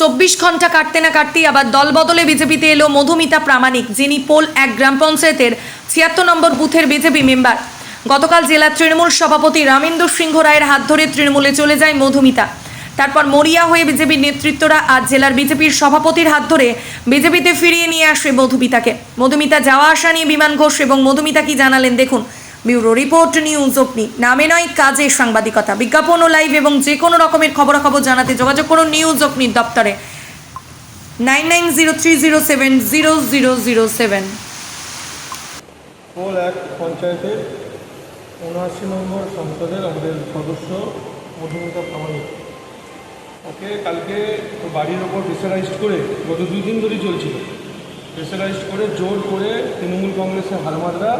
চব্বিশ ঘণ্টা কাটতে না কাটতেই আবার দল বদলে বিজেপিতে এলো মধুমিতা প্রামাণিক, যিনি পোল এক গ্রাম পঞ্চায়েতের ছিয়াত্তর নম্বর বুথের বিজেপি মেম্বার। গতকাল জেলা তৃণমূল সভাপতি রামেন্দ্র সিংহ রায়ের হাত ধরে তৃণমূলে চলে যায় মধুমিতা। তারপর মরিয়া হয়ে বিজেপির নেতৃত্বরা আজ জেলার বিজেপির সভাপতির হাত ধরে বিজেপিতে ফিরিয়ে নিয়ে আসে মধুমিতাকে। মধুমিতা যাওয়া আসা নিয়ে বিমান ঘোষ এবং মধুমিতা কি জানালেন দেখুন। ব্যুরো রিপোর্ট নিউজ অগ্নি। নামে নয়, কাজে সাংবাদিকতা। বিজ্ঞাপন ও লাইভ এবং যে কোনো রকমের খবরাখবর জানাতে যোগাযোগ করুন নিউজ অগ্নির দপ্তরে। Nine nine zero three zero seven zero zero zero seven. এক পঞ্চায়েতের উনআশি নম্বর সংসদের আমাদের সদস্য মধুমিতা প্রামাণিক। ওকে কালকে বাড়ির ওপর প্রেসারাইজড করে গত দুই দিন ধরেই চলছিল। প্রেসারাইজড করে জোর করে তৃণমূল কংগ্রেসের হারমাদরা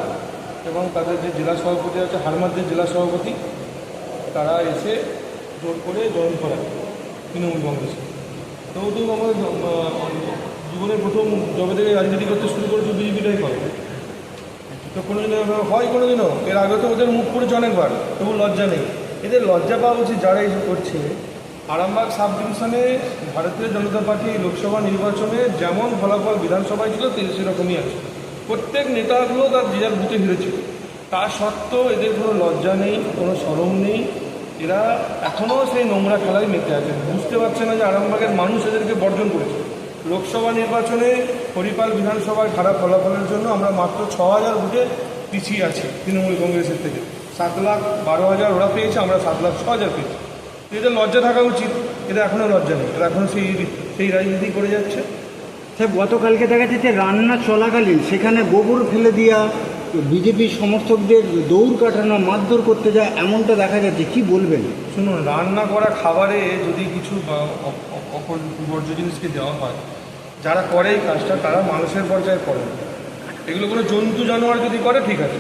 এবং তাদের যে জেলা সভাপতি আছে, হারমাদের জেলা সভাপতি, তারা এসে জোর করে জয়েন করায় তৃণমূল কংগ্রেসে। তো আমাদের জীবনের প্রথম জবে থেকে রাজনীতি করতে শুরু করেছে বিজেপিটাই করে। তো কোনোদিনও এভাবে হয়, কোনোদিনও। এর আগে তো ওদের মুখ করেছে অনেকবার, তবু লজ্জা নেই। এদের লজ্জা পাওয়া উচিত যারা এইসব করছে। আরামবাগ সাব ডিভিশনে ভারতীয় জনতা পার্টি লোকসভা নির্বাচনে যেমন ফলাফল বিধানসভায় ছিল সেরকমই আছে। প্রত্যেক নেতাগুলো তার যে যার বুথে হেরেছিল তা সত্ত্বেও এদের কোনো লজ্জা নেই, কোনো সরম নেই। এরা এখনও সেই নোংরা খেলায় মেতে আছে। বুঝতে পারছে না যে আরামবাগের মানুষ এদেরকে বর্জন করেছে। লোকসভা নির্বাচনে হরিপাল বিধানসভায় খারাপ ফলাফলের জন্য আমরা মাত্র ছ হাজার ভোটে পিছিয়ে আছি তৃণমূল কংগ্রেসের থেকে। সাত লাখ বারো হাজার ওরা পেয়েছে, আমরা সাত লাখ ছ হাজার পেয়েছি। এদের লজ্জা থাকা উচিত। এদের এখনও লজ্জা নেই। এরা এখনও সেই সেই রাজনীতি করে যাচ্ছে। স্যার, গতকালকে দেখা যাচ্ছে রান্না চলাকালীন সেখানে গোবর ফেলে দিয়া বিজেপি সমর্থকদের দৌড় কাটানো মারধর করতে যায় এমনটা দেখা যাচ্ছে। কি বলবেন? শুনুন, রান্না করা খাবারে যদি কিছু বা অ- অ- অপর বর্জ্য জিনিসকে দেওয়া হয়, যারা করে এই কাজটা, তারা মানুষের পর্যায়ে পড়ে এগুলো কোনো জন্তু জানোয়ার যদি করে, ঠিক আছে।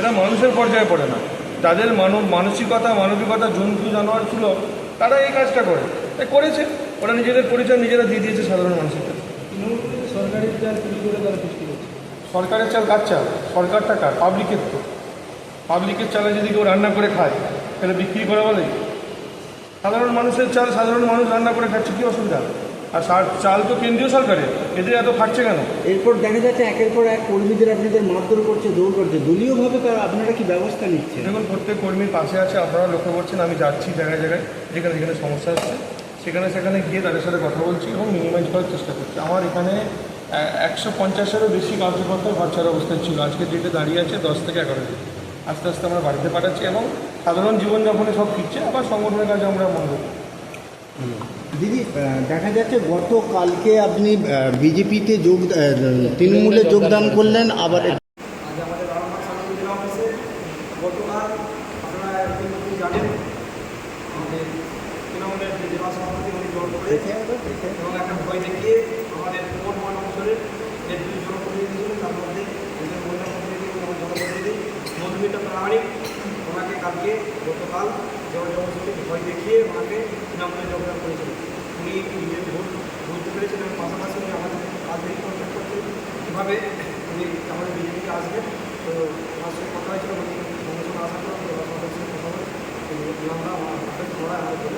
এরা মানুষের পর্যায়ে পড়ে না। যাদের মানব, মানসিকতা, মানবিকতা জন্তু জানোয়ার ছিল, তারা এই কাজটা করে। তাই করেছে। ওরা নিজেদের পরিচয় নিজেরা দিয়ে দিয়েছে সাধারণ মানুষের সরকারি চাল করে তারা সৃষ্টি করছে? সরকারের চাল কার চাল? সরকারটা কার? পাবলিকের তো। পাবলিকের চালে যদি কেউ রান্না করে খায় তাহলে বিক্রি করা বলে? সাধারণ মানুষের চাল সাধারণ মানুষ রান্না করে খাচ্ছে কী অসুবিধা? আর সার- চাল তো কেন্দ্রীয় সরকারের। এদের এত খাচ্ছে কেন? এরপর দেখা যাচ্ছে একের পর এক কর্মীদের আপনাদের মারধর করছে দৌড় করছে। দলীয়ভাবে তারা আপনারা কি ব্যবস্থা নিচ্ছেন? দেখুন প্রত্যেক কর্মীর পাশে আছে আপনারা লক্ষ্য করছেন আমি যাচ্ছি জায়গায় জায়গায় যেখানে যেখানে সমস্যা হচ্ছে। সেখানে সেখানে গিয়ে তাদের সাথে কথা বলছি এবং মিনিমাইজ করার চেষ্টা করছি। আমার এখানে একশো পঞ্চাশেরও বেশি কার্যকর্তা ঘর ছাড়া অবস্থায় ছিল। আজকে ডেটে দাঁড়িয়ে আছে দশ থেকে এগারো দিন আস্তে আস্তে আমরা বাড়িতে পাঠাচ্ছি এবং সাধারণ জীবনযাপনে সব ফিরছে আবার সংগঠনের কাজে আমরা মনে করি দিদি দেখা যাচ্ছে গতকালকে আপনি বিজেপিতে যোগ তৃণমূলে যোগদান করলেন আবার আজ আমাদের আরামবাগ সাংবাদিক জেলা অফিসে গতকাল আপনারা ইতিমধ্যে জানেন আমাদের তৃণমূলের যে জেলা এবং একটা ভয় দেখিয়ে আমাদের কোন অঞ্চলের যে দুই জনপ্রতিনিধি তার মধ্যে একজন মহিলা ওনাকে কালকে গতকাল জবরদস্তি ভয় দেখিয়ে ওনাকে তৃণমূলে যোগদান করেছিলেন উনি নিজের ভোট পাশাপাশি আমাদের কাজ দেখে কন্ট্যাক্ট কীভাবে উনি আমাদের বিজেপিতে আসবেন। তো আমার সঙ্গে কথা হয়েছিল উনি অনুষ্ঠানে আসার পর তো আমাদের সঙ্গে কথা বলে তো আমরা আমাদের করা আমাদের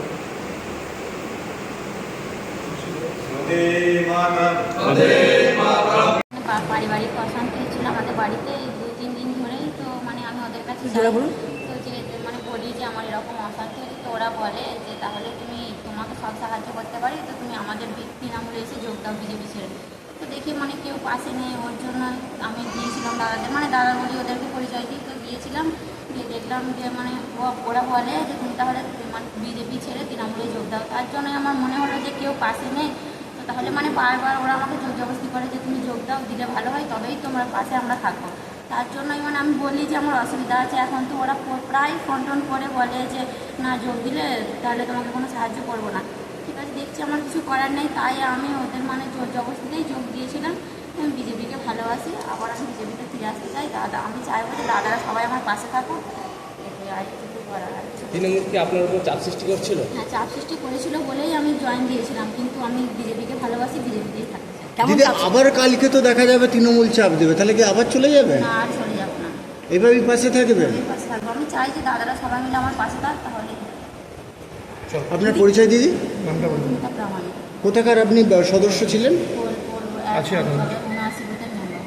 পা- পারিবারিক অশান্তি হচ্ছিল আমাদের বাড়িতে এই দু তিন দিন ধরেই তো মানে আমি ওদের কাছে তো যে মানে বলি যে আমার এরকম অশান্তি হচ্ছে তো ওরা বলে যে তাহলে তুমি তোমাকে সব সাহায্য করতে পারি তো তুমি আমাদের তৃণমূলে এসে যোগ দাও বিজেপি ছেড়ে। তো দেখি মানে কেউ পাশে নেই ওর জন্য আমি গিয়েছিলাম দাদাদের মানে দাদা বলি ওদেরকে পরিচয় দিই তো গিয়েছিলাম গিয়ে দেখলাম যে মানে ওরা বলে যে তুমি তাহলে মানে বিজেপি ছেড়ে তৃণমূলে যোগ দাও। তার জন্যই আমার মনে হলো যে কেউ পাশে নেই তাহলে মানে বারবার ওরা আমাকে জোর জবরদস্তি করে যে, তুমি যোগ দাও, দিলে ভালো হয়, তবেই তোমরা পাশে আমরা থাকব। তার জন্যই মানে আমি বলি যে, আমার অসুবিধা আছে। এখন তো ওরা প্রায় ফোন টোন করে বলে যে, না, যোগ দিলে তাহলে তোমাকে কোনো সাহায্য করব না। ঠিক আছে, দেখছি আমার কিছু করার নেই, তাই আমি ওদের মানে জোর জবরদস্তিতেই যোগ দিয়েছিলাম। আমি বিজেপিকে ভালোবাসি, আবার আমি বিজেপিতে ফিরে আসতে চাই। দাদা, আমি চাইব যে, দাদারা সবাই আমার পাশে থাকুক। এটাই আর আর তৃণমূল কি আপনার উপর চাপ সৃষ্টি করছিল হ্যাঁ চাপ সৃষ্টি করেছিল বলেই আমি জয়েন দিয়েছিলাম কিন্তু আমি বিজেপিকে ভালোবাসি বিজেপিতেই থাকতে চাই দিদি আবার কালকে তো দেখা যাবে তৃণমূল চাপ দেবে তাহলে কি আবার চলে যাবে না আর চলে যাব না এভাবেই পাশে থাকবে আমি পাশে থাকব আমি চাই যে দাদারা সবাই মিলে আমার পাশে থাক তাহলে চল আপনার পরিচয় দিদি নামটা বলুন মধুমিতা প্রামাণিক কোথাকার আপনি সদস্য ছিলেন পোল আছি এখন। উনআশি বুথের মেম্বার